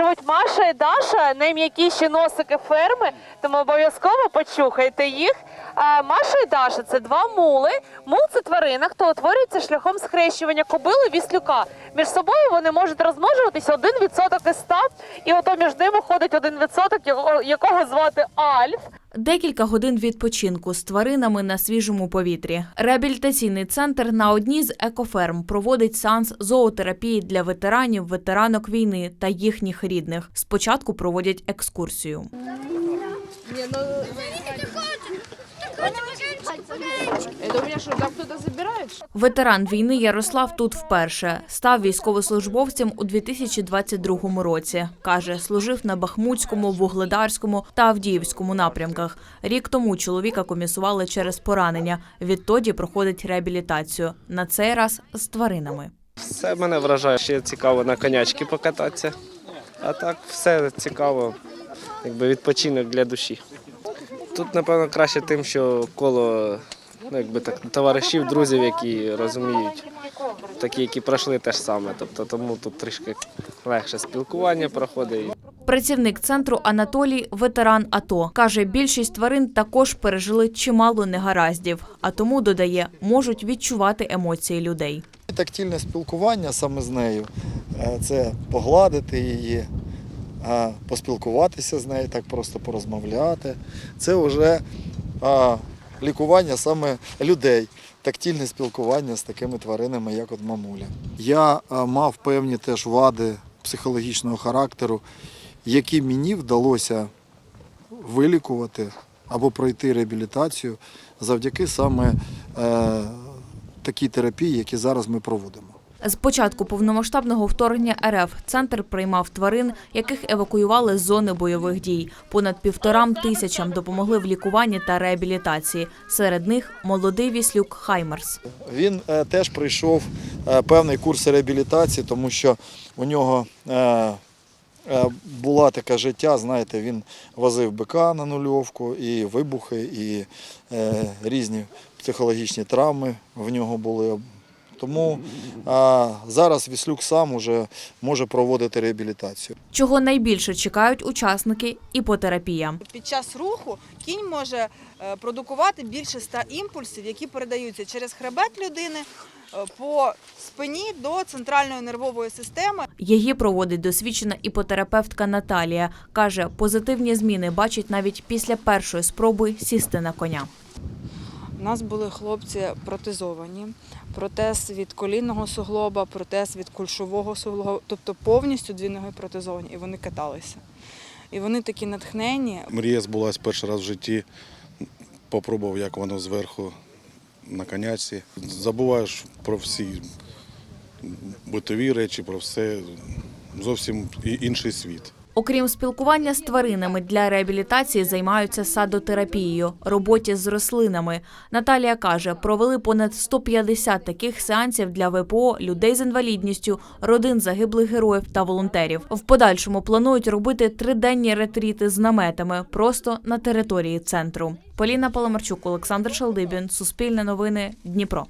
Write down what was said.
живуть Маша і Даша, найм'якіші носики ферми, тому обов'язково почухайте їх. Маша і Даша це два мули. Мул це тварина, хто утворюється шляхом схрещування кобили віслюка. Між собою вони можуть розмножуватися один відсоток із ста, і ото між ними ходить один відсоток, якого звати Альф. Декілька годин відпочинку з тваринами на свіжому повітрі. Реабілітаційний центр на одній з екоферм проводить сеанс зоотерапії для ветеранів, ветеранок війни та їхніх рідних. Спочатку проводять екскурсію. Это у меня что, там кто-то забирает? Ветеран війни Ярослав тут вперше став військовослужбовцем у 2022 році. каже, служив на Бахмутському, Вугледарському та Авдіївському напрямках. Рік тому чоловіка комісували через поранення. Відтоді проходить реабілітацію. На цей раз з тваринами. Все мене вражає. Ще цікаво на конячки покататися. А так все цікаво, якби відпочинок для душі. Тут, напевно, краще тим, що коло ну, якби так, товаришів, друзів, які розуміють, такі, які пройшли те ж саме. Тобто тому тут трішки легше спілкування проходить. Працівник центру Анатолій ветеран АТО каже, більшість тварин також пережили чимало негараздів, а тому додає, можуть відчувати емоції людей. Тактильне спілкування саме з нею е, це погладити її, е, поспілкуватися з нею, так просто порозмовляти. Це вже е, лікування саме людей, тактильне спілкування з такими тваринами, як от мамуля. Я е, мав певні теж вади психологічного характеру, які мені вдалося вилікувати або пройти реабілітацію завдяки саме е, такій терапії, які зараз ми проводимо. З початку повномасштабного вторгнення РФ центр приймав тварин, яких евакуювали з зони бойових дій. Понад півторам тисячам допомогли в лікуванні та реабілітації. Серед них молодий віслюк Хаймерс. Він е, теж пройшов е, певний курс реабілітації, тому що у нього е, була таке життя, знаєте, він возив бика на нульовку, і вибухи, і різні психологічні травми в нього були. Тому е, зараз Віслюк сам уже може проводити реабілітацію. Чого найбільше чекають учасники іпотерапія. Під час руху кінь може е, продукувати більше ста імпульсів, які передаються через хребет людини е, по спині до центральної нервової системи. Її проводить досвідчена іпотерапевтка Наталія. Каже, позитивні зміни бачить навіть після першої спроби сісти на коня. У нас були хлопці протезовані, протез від колінного суглоба, протез від кульшового суглоба, тобто повністю дві ноги протезовані, і вони каталися. І вони такі натхнені. Мрія збулась перший раз в житті. Попробував, як воно зверху на коняці. Забуваєш про всі битові речі, про все. Зовсім інший світ. Окрім спілкування з тваринами, для реабілітації займаються садотерапією, роботі з рослинами. Наталія каже, провели понад 150 таких сеансів для ВПО, людей з інвалідністю, родин загиблих героїв та волонтерів. В подальшому планують робити триденні ретріти з наметами просто на території центру. Поліна Паламарчук, Олександр Шалдибін, Суспільне новини, Дніпро.